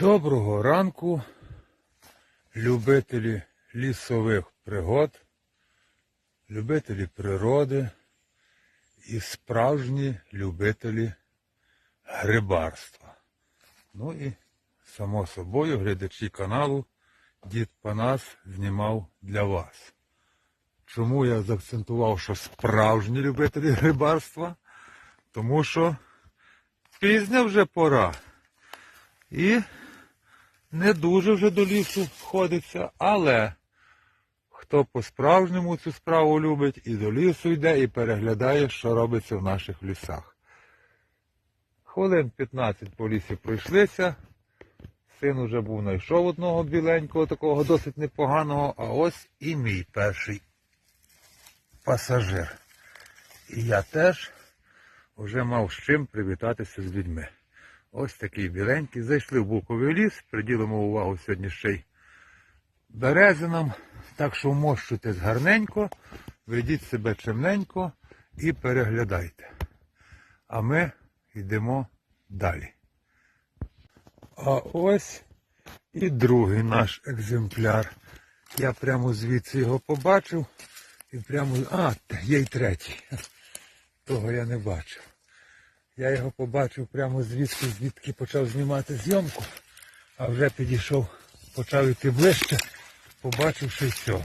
Доброго ранку, любителі лісових пригод, любителі природи і справжні любителі грибарства. Ну і, само собою, глядачі каналу Дід Панас знімав для вас. Чому я заакцентував, що справжні любителі грибарства? Тому що пізня вже пора. І не дуже вже до лісу ходиться, але хто по-справжньому цю справу любить, і до лісу йде, і переглядає, що робиться в наших лісах. Хвилин 15 по лісі пройшлися. Син уже був знайшов одного біленького, такого досить непоганого, а ось і мій перший пасажир. І я теж вже мав з чим привітатися з людьми. Ось такий біленький. Зайшли в буковий ліс, приділимо увагу сьогодні ще й березинам. Так що вмощуйтесь гарненько, ведіть себе чимненько і переглядайте. А ми йдемо далі. А ось і другий наш екземпляр. Я прямо звідси його побачив. І прямо. А, є й третій. Того я не бачив. Я його побачив прямо звідки, звідки почав знімати зйомку, а вже підійшов, почав йти ближче, побачив ще цього.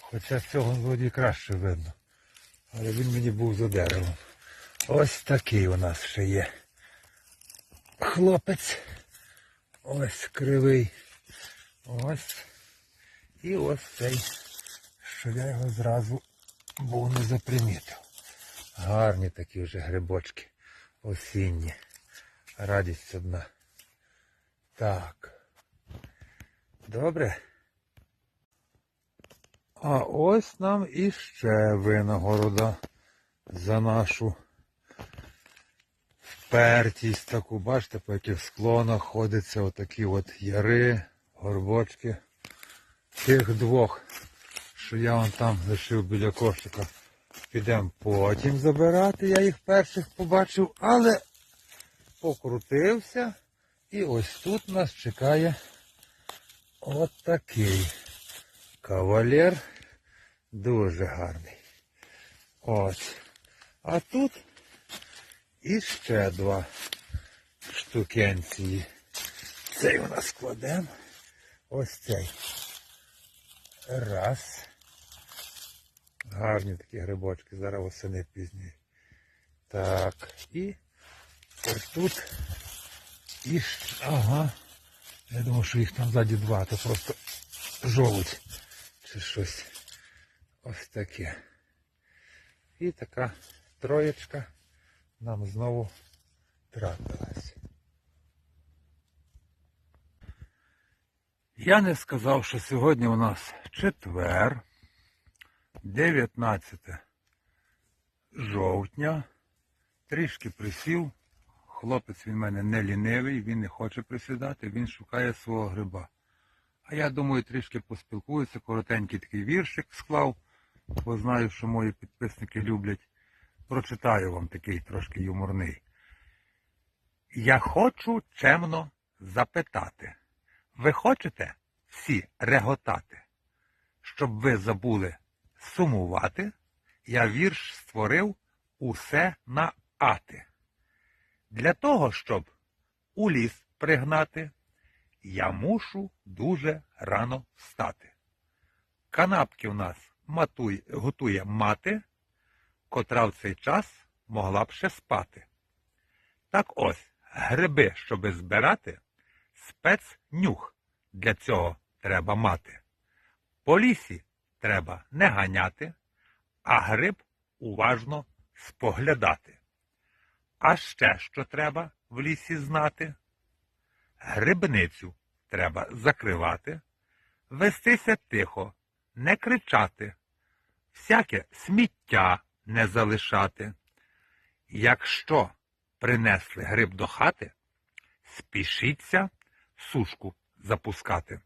Хоча з цього вроді краще видно. Але він мені був за деревом. Ось такий у нас ще є. Хлопець. Ось кривий. Ось. І ось цей, що я його зразу був не запримітив. Гарні такі вже грибочки осінні. Радість одна. Так. Добре. А ось нам іще винагорода за нашу впертість таку. Бачите, по яких склонах ходяться отакі от яри, горбочки. Тих двох, що я вон там лишив біля кошика. Підемо потім забирати. Я їх перших побачив, але покрутився. І ось тут нас чекає от такий кавалер. Дуже гарний. Ось. А тут іще два штукенції. Цей у нас складемо. Ось цей. Раз. Гарні такі грибочки, зараз восени пізні. Так, і ось тут. І, ага. Я думав, що їх там ззаді два, то просто жолудь чи щось. Ось таке. І така троєчка нам знову трапилась. Я не сказав, що сьогодні у нас четвер. 19 жовтня. Трішки присів. Хлопець він в мене не лінивий, він не хоче присідати, він шукає свого гриба. А я думаю, трішки поспілкуюся, коротенький такий віршик склав, бо знаю, що мої підписники люблять. Прочитаю вам такий трошки юморний. Я хочу чемно запитати. Ви хочете всі реготати, щоб ви забули сумувати, я вірш створив усе на ати. Для того, щоб у ліс пригнати, я мушу дуже рано встати. Канапки в нас матуй, готує мати, котра в цей час могла б ще спати. Так ось, гриби, щоби збирати, спецнюх для цього треба мати. По лісі треба не ганяти, а гриб уважно споглядати. А ще що треба в лісі знати? Грибницю треба закривати, вестися тихо, не кричати, всяке сміття не залишати. Якщо принесли гриб до хати, спішіться сушку запускати.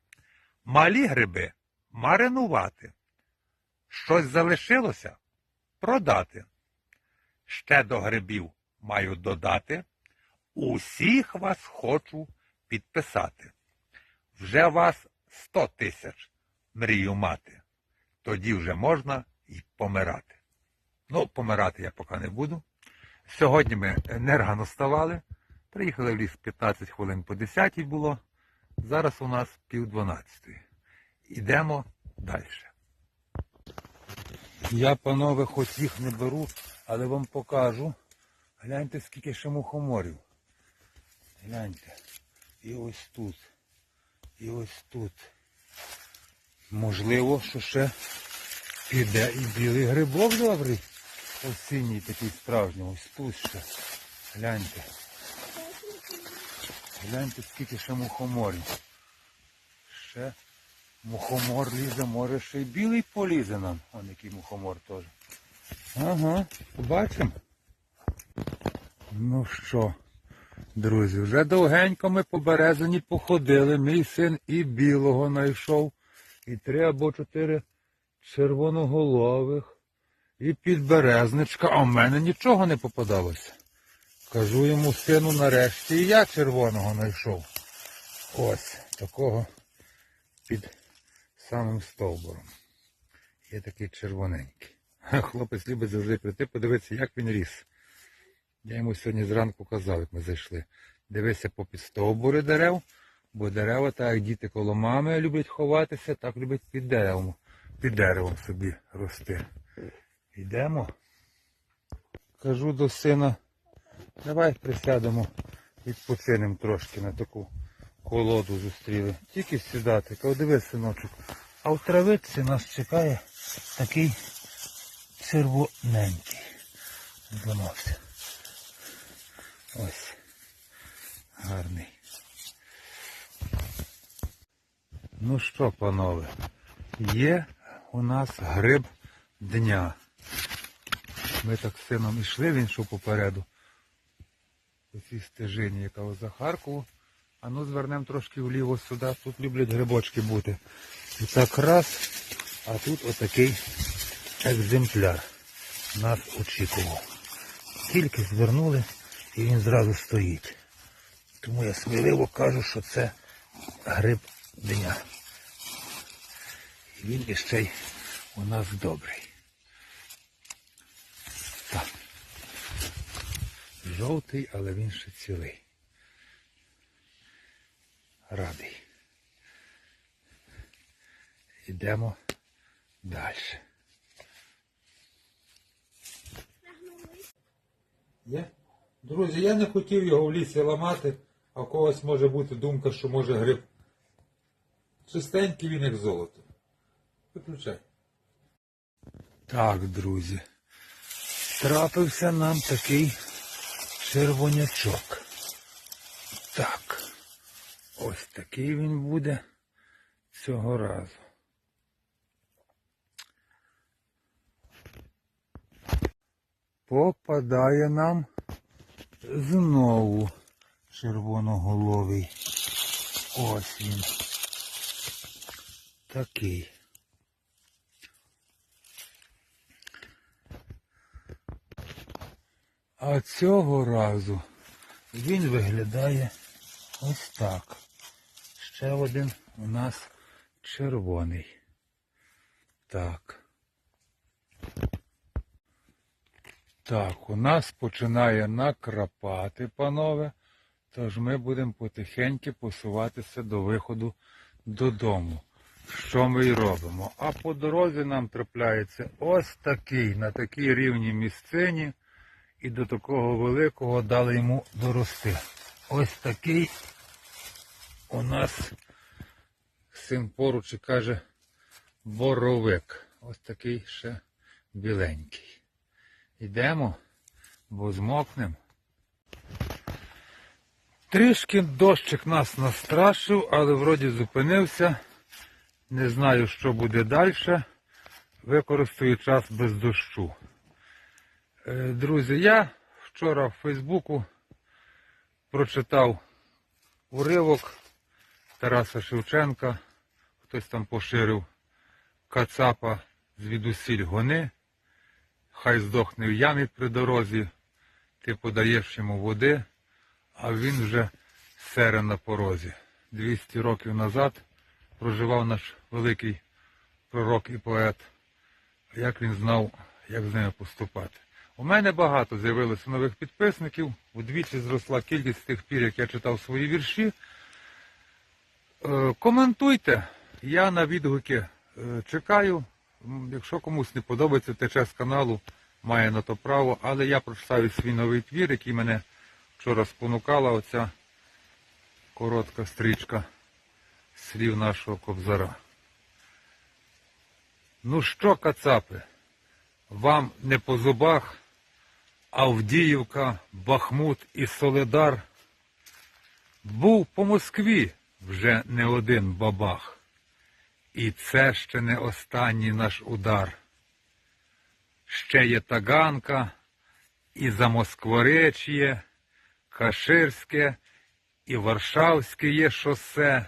Малі гриби маринувати. Щось залишилося продати. Ще до грибів маю додати. Усіх вас хочу підписати. Вже вас 100 тисяч мрію мати. Тоді вже можна і помирати. Ну, помирати я поки не буду. Сьогодні ми не рано вставали. Приїхали в ліс 15 хвилин по 10 було. Зараз у нас пів 12. Ідемо далі. Я, панове, хоч їх не беру, але вам покажу. Гляньте, скільки ще мухоморів. Гляньте. І ось тут. І ось тут. Можливо, що ще піде і білий грибок добрий. Осінній такий справжній. Ось тут ще. Гляньте. Гляньте, скільки ще мухоморів. Ще мухомор лізе, може ще й білий полізе нам. Он який мухомор теж. Ага, побачимо. Ну що, друзі, вже довгенько ми по березині походили. Мій син і білого знайшов, і три або чотири червоноголових, і підберезничка, а в мене нічого не попадалося. Кажу йому сину нарешті, і я червоного знайшов. Ось такого під самим стовбуром. Є такий червоненький. Хлопець любить завжди прийти, подивитися, як він ріс. Я йому сьогодні зранку казав, як ми зайшли. Дивися попід стовбури дерев, бо дерева, так як діти коло мами люблять ховатися, так люблять під деревом, під деревом собі рости. Йдемо. Кажу до сина, давай присядемо, відпочинемо трошки на таку колоду зустріли. Тільки сідати, кажу, дивись, синочок. А в травиці нас чекає такий червоненький. Зламався. Ось. Гарний. Ну що, панове, є у нас гриб дня. Ми так з сином йшли, він йшов попереду. По цій стежині, яка за Харкову. А ну звернемо трошки вліво сюди, тут люблять грибочки бути. І так раз, а тут отакий екземпляр нас очікував. Тільки звернули і він зразу стоїть. Тому я сміливо кажу, що це гриб дня. І він іще й у нас добрий. Так. Жовтий, але він ще цілий. Радий. Йдемо далі. Є? Друзі, я не хотів його в лісі ламати, а в когось може бути думка, що може гриб. Чистенький він як золото. Виключай. Так, друзі. Трапився нам такий червонячок. Так. Ось такий він буде цього разу. Попадає нам знову червоноголовий. Ось він. Такий. А цього разу він виглядає ось так. Ще один у нас червоний. Так. Так, у нас починає накрапати, панове, тож ми будемо потихеньки посуватися до виходу додому. Що ми й робимо? А по дорозі нам трапляється ось такий, на такій рівній місцині, і до такого великого дали йому дорости. Ось такий у нас син поруч і каже боровик. Ось такий ще біленький. Йдемо, бо змокнем. Трішки дощик нас настрашив, але вроді зупинився. Не знаю, що буде далі. Використаю час без дощу. Е, Друзі, я вчора в Фейсбуку прочитав уривок Тараса Шевченка. Хтось там поширив Кацапа звідусіль гони. Хай здохне в ямі при дорозі, ти подаєш йому води, а він вже серен на порозі. 200 років назад проживав наш великий пророк і поет. Як він знав, як з ними поступати. У мене багато з'явилося нових підписників. Удвічі зросла кількість тих пір, як я читав свої вірші. Е, Коментуйте. Я на відгуки е, чекаю. Якщо комусь не подобається, тече з каналу, має на то право. Але я прочитаю свій новий твір, який мене вчора спонукала оця коротка стрічка слів нашого кобзара. Ну що, кацапи, вам не по зубах, Авдіївка, Бахмут і Соледар. Був по Москві вже не один бабах. І це ще не останній наш удар. Ще є Таганка, і Замосквореч'є, Каширське, і Варшавське є шосе.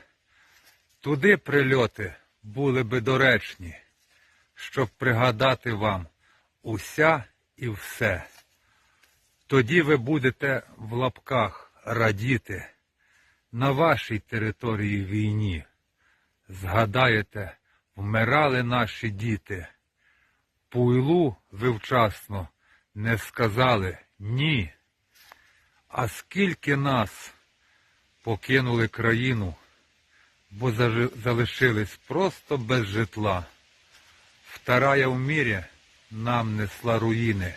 Туди прильоти були би доречні, щоб пригадати вам уся і все. Тоді ви будете в лапках радіти на вашій території війні. Згадаєте, вмирали наші діти. Пуйлу ви вчасно не сказали ні. А скільки нас покинули країну, бо залишились просто без житла. Вторая в мірі нам несла руїни.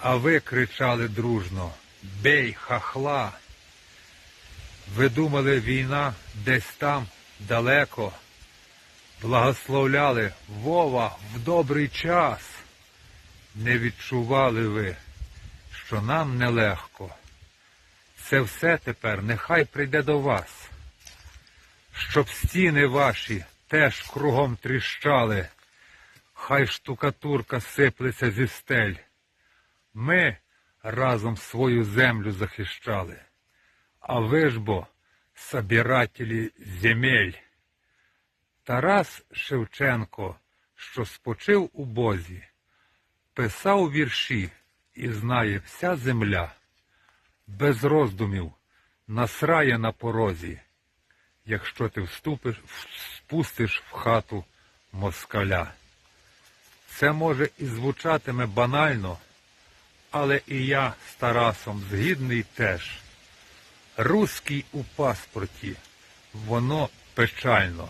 А ви кричали дружно Бей хахла. Ви думали, війна десь там далеко. Благословляли Вова в добрий час. Не відчували ви, що нам нелегко. Це все тепер нехай прийде до вас, щоб стіни ваші теж кругом тріщали, хай штукатурка сиплеться зі стель. Ми разом свою землю захищали, а ви ж бо собирателі земель. Тарас Шевченко, що спочив у Бозі, писав вірші і знає вся земля, без роздумів насрає на порозі, якщо ти вступиш, спустиш в хату москаля. Це може і звучатиме банально, але і я з Тарасом згідний теж. Руський у паспорті, воно печально.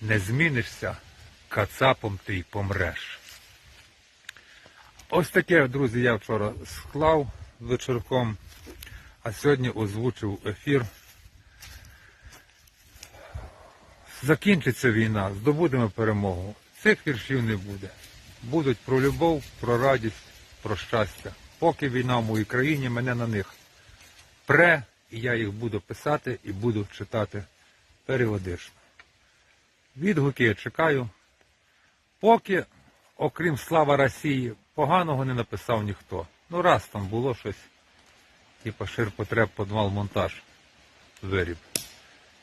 Не змінишся, кацапом ти й помреш. Ось таке, друзі, я вчора склав вечірком, а сьогодні озвучив ефір. Закінчиться війна, здобудемо перемогу. Цих віршів не буде. Будуть про любов, про радість, про щастя. Поки війна в моїй країні, мене на них пре, і я їх буду писати і буду читати періодично. Відгуки я чекаю. Поки, окрім слава Росії, поганого не написав ніхто. Ну раз там було щось, типа ширпотреб подвал монтаж виріб.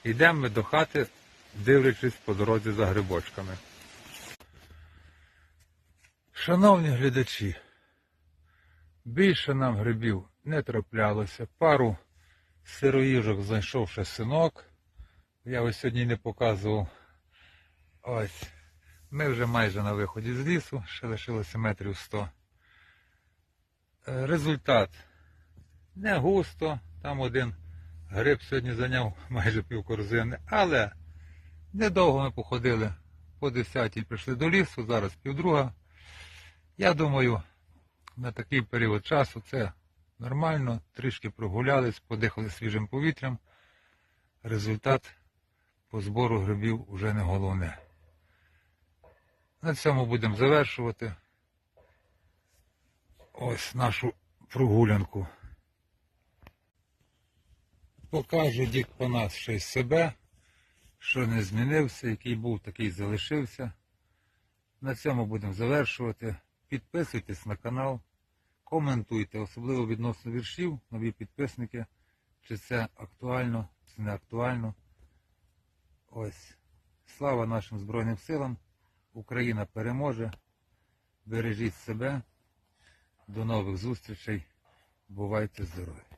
Йдемо ми до хати, дивлячись по дорозі за грибочками. Шановні глядачі, більше нам грибів не траплялося. Пару сироїжок знайшов ще синок. Я ось сьогодні не показував. Ось. Ми вже майже на виході з лісу, ще лишилося метрів 100. Е, Результат не густо. Там один гриб сьогодні зайняв майже пів корзини, але недовго ми походили по 10 прийшли до лісу, зараз півдруга. Я думаю, на такий період часу це нормально. Трішки прогулялись, подихали свіжим повітрям. Результат по збору грибів вже не головне. На цьому будемо завершувати ось нашу прогулянку. Покаже дік по нас щось себе, що не змінився, який був, такий залишився. На цьому будемо завершувати. Підписуйтесь на канал, коментуйте, особливо відносно віршів, нові підписники, чи це актуально, чи не актуально. Ось. Слава нашим Збройним силам. Україна переможе. Бережіть себе. До нових зустрічей. Бувайте здорові!